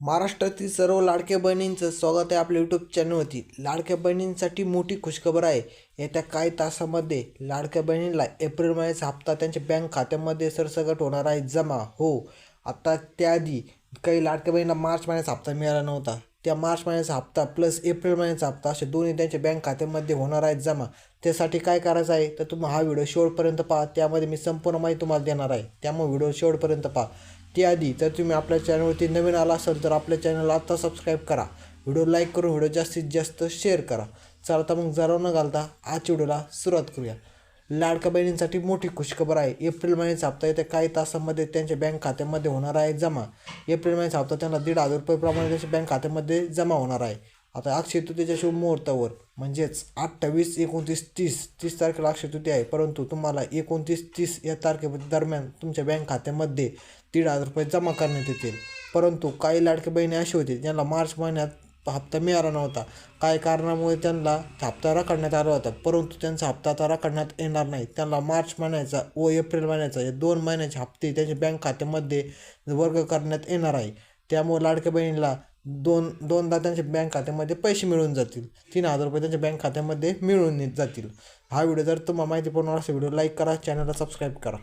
महाराष्ट्रातील सर्व लाडक्या बहिणींचं स्वागत आहे आपल्या यूट्यूब चॅनलवरती लाडक्या बहिणींसाठी मोठी खुशखबर आहे. येत्या काही तासामध्ये लाडक्या बहिणींना एप्रिल महिन्याचा हप्ता त्यांच्या बँक खात्यामध्ये सरसकट होणार आहे. जमा हो. आता त्याआधी काही लाडक्या बहिणींना मार्च महिन्याचा हप्ता मिळाला नव्हता. त्या मार्च महिन्याचा हप्ता प्लस एप्रिल महिन्याचा हप्ता असे दोन्ही त्यांच्या बँक खात्यामध्ये होणार आहेत जमा. त्यासाठी काय करायचं आहे? तर तुम्ही हा व्हिडिओ शेवटपर्यंत पहा. त्यामध्ये मी संपूर्ण माहिती तुम्हाला देणार आहे. त्यामुळे व्हिडिओ शेवटपर्यंत पहा. त्याआधी जर तुम्ही आपल्या चॅनलवरती नवीन आला असाल तर आपल्या चॅनलला आत्ता सबस्क्राईब करा. व्हिडिओ लाईक करून व्हिडिओ जास्तीत जास्त शेअर करा. चला मग जरा न घालता आजच्या व्हिडिओला सुरुवात करूया. लाडक्या बहिणींसाठी मोठी खुशखबर आहे. एप्रिल महिन्याचा हप्ता येत्या काही तासामध्ये त्यांच्या बँक खात्यामध्ये होणार आहे जमा. एप्रिल महिन्याचा हप्ता त्यांना दीड हजार रुपयेप्रमाणे त्यांच्या बँक खात्यामध्ये जमा होणार आहे. आता अक्षय तृतीच्या शुभ मुहूर्तावर म्हणजेच अठ्ठावीस एकोणतीस तीस तीस तारखेला अक्षय तृती आहे. परंतु तुम्हाला एकोणतीस तीस या तारखे दरम्यान तुमच्या बँक खात्यामध्ये दीड हजार रुपये जमा करण्यात येतील. परंतु काही लाडके बहिणी अशी होती ज्यांना मार्च महिन्यात हप्ता मिळाला नव्हता. काही कारणामुळे त्यांना हप्ता रखडण्यात आला होता परंतु त्यांचा हप्ता आता रखडण्यात येणार नाही. त्यांना मार्च महिन्याचा व एप्रिल महिन्याचा या दोन महिन्याचे हप्ते त्यांच्या बँक खात्यामध्ये वर्ग करण्यात येणार आहे. त्यामुळे लाडक्या बहिणीला दोन दोनदा त्यांच्या बँक खात्यामध्ये पैसे मिळून जातील. तीन हजार रुपये त्यांच्या बँक खात्यामध्ये मिळून जातील. हा व्हिडिओ जर तुम्हाला माहिती पडणार असेल व्हिडिओ लाईक करा चॅनलला सबस्क्राईब करा.